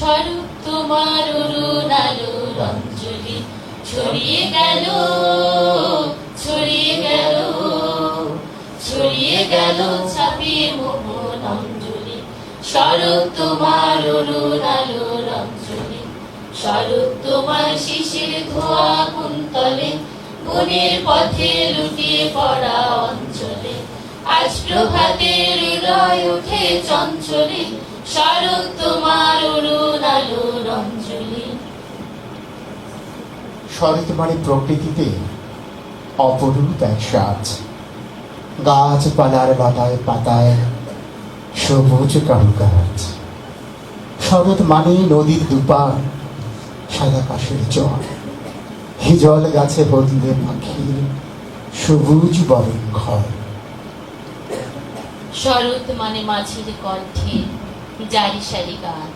স্বরূপ তোমার অরুণ আলোর অঞ্জলি ছড়িয়ে গেল ছড়িয়ে গেল ছড়িয়ে গেল ছাপিয়ে মোহন অঞ্জলি স্বরূপ তোমার অরুণ আলোর অঞ্জলি স্বরূপ তোমার শিশির ধোয়া কুন্তলে বনের পথে লুটিয়ে পড়া অঞ্চলে আজ প্রভাতে হৃদয় উঠে চঞ্চলে স্বরূপ তোমার অরুণ আলোর অঞ্জলি শরৎ মানে প্রকৃতিতে অপরূপ এক সাজ। গাছপালার লতায় পাতায় সবুজ কারুকাজ। শরৎ মানে নদীর দুপার সাদা কাশের জল। হিজল গাছে বদলে পাখির সবুজ বরণ ঘর। শরৎ মানে মাঝের কণ্ঠে জারি সারি গান।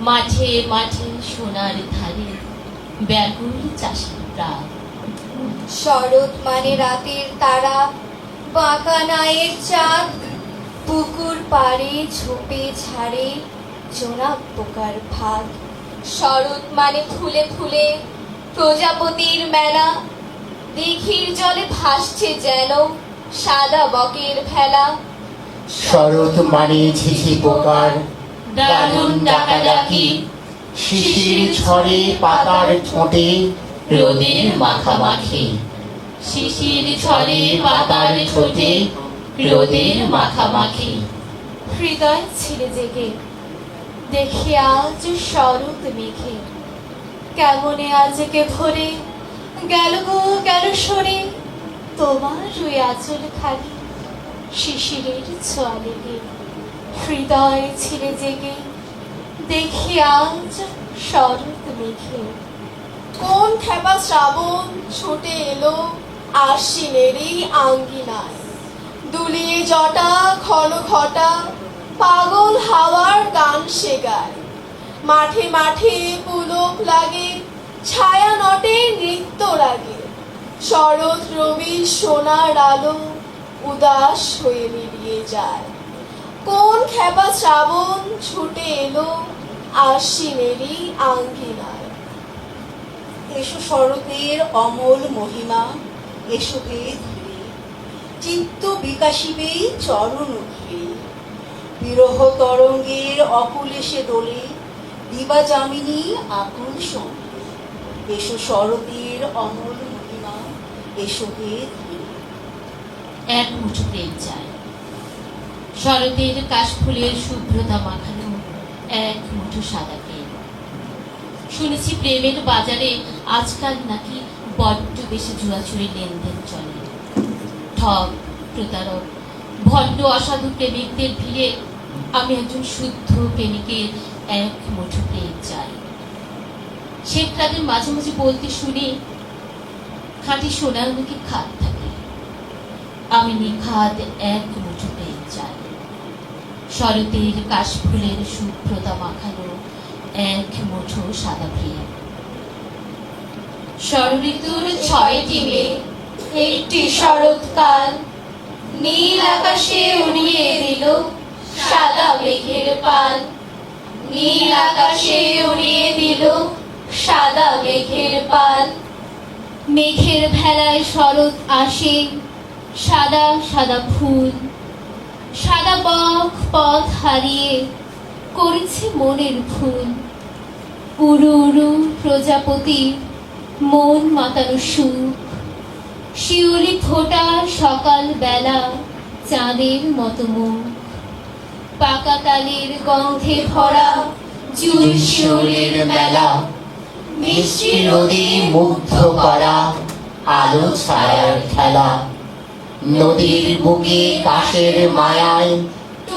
মাঠে মাঠে সোনার ধারে ব্যাকুল চাষের প্রাণ। শরৎ মানে রাতের তারা বাঁকা নায়ের চাঁদ। পুকুর পাড়ে ঝোপে ঝাড়ে জোনাক পোকার ভাগ শরৎ মানে ফুলে ফুলে প্রজাপতির মেলা। দিঘির জলে ভাসছে যেন সাদা বকের ভেলা। শরৎ মানে ঝিঝি পোকার দারুণ ডাকাডাকি। শিশির ঝরে পাতার ঠোঁটে রোদের মাখামাখি। শিশির ছড়ে পাতার ঠোঁটে রোদের মাখামাখি। হৃদয় ছিলে জেগে। দেখি আজ শরৎ মেঘে। কেমনে আজকে ভরে গেল গো গেল সরে। তোমার ওই আঁচল খালি শিশিরের লেগে হৃদয় ছিলে জেগে দেখি আজ শরৎ মেঘে। কোন খেপা শ্রাবণ ছুটে এলো আশ্বিনেরই আঙ্গিনায়। দুলিয়ে জটা, ঘন ঘটা, পাগল হাওয়ার গান সে গায়। মাঠে মাঠে পুলক লাগে, ছায়া নটে নৃত্য লাগে। শরৎ রবি সোনার আলো উদাস হয়ে মিলিয়ে যায়। কোন খেপা শ্রাবণ ছুটে এলো আশ্বিনেরই আঙ্গিনায়। এসো শরতের অমল মহিমা, এসো হে ধীরে। চিত্ত বিকাশিবে চরণ ঘিরে। বিরহ তরঙ্গের অকুল এসে দোলে, দিবা যামিনী আকুল সঙ্গে। এসো শরতের অমল মহিমা, এসো হে ধীরে। এক মুঠো প্রেম চায় শরতের কাশফুলের শুভ্রতা মাখানো এক মুঠো সাদা প্রেম শুনেছি প্রেমের বাজারে আজকাল নাকি বড্ড বেশি জুয়াচুরি লেনদেন চলে। ঠক প্রতারক, ভণ্ড অসাধু প্রেমিকদের ভিড়ে আমি একজন শুদ্ধ প্রেমিকের এক মুঠো প্রেম চাই। শেখ তাদের মাঝে মাঝে বলতে শুনি খাঁটি সোনার মুখে খাদ থাকে। আমি নিখাদ এক মুঠো পেয়ে চাই শরতের কাশফুলের শুভ্রতা মাখানো এক মুঠো সাদা প্রিয় ষড়ঋতুর ছয়টি মেয়ে একটি শরৎকাল নীল আকাশে উড়িয়ে দিল সাদা মেঘের পাল। নীল আকাশে উড়িয়ে দিল সাদা মেঘের পাল। মেঘের ভেলায় শরৎ আসে সাদা সাদা ফুল সাদা বক পথ হারিয়ে করেছে মনের ফুল উড়ু উড়ু প্রজাপতি, মন মাতানো সুখ। শিউলি ফোটা সকাল বেলা চাঁদের মতো মুখ। পাকা তালের গন্ধে ভরা জুল শিউলির মেলা। মিষ্টি নদী মুগ্ধ করা, আলো ছায়ার খেলা। নদীর বুকে কাশের মায়ায়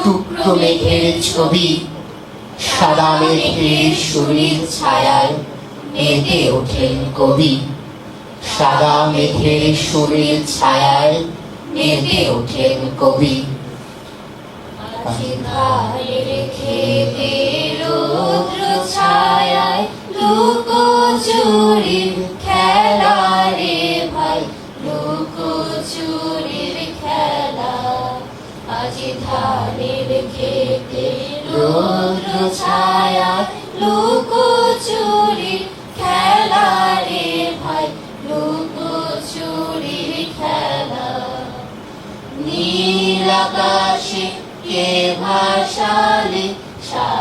টুকরো মেঘের ছবি, সাদা মেঘের সুরির ছায়ায় মেতে ওঠেন কবি। সাদা মেঘের সুরির ছায়ায় মেতে ওঠেন কবি। আছে চুরির খেলা, আজ ধানের খেতে রৌদ্র ছায়ায় লুকোচুরির খেলা রে ভাই লুকোচুরির খেলা। নীল আকাশে কে ভাসালে সাদা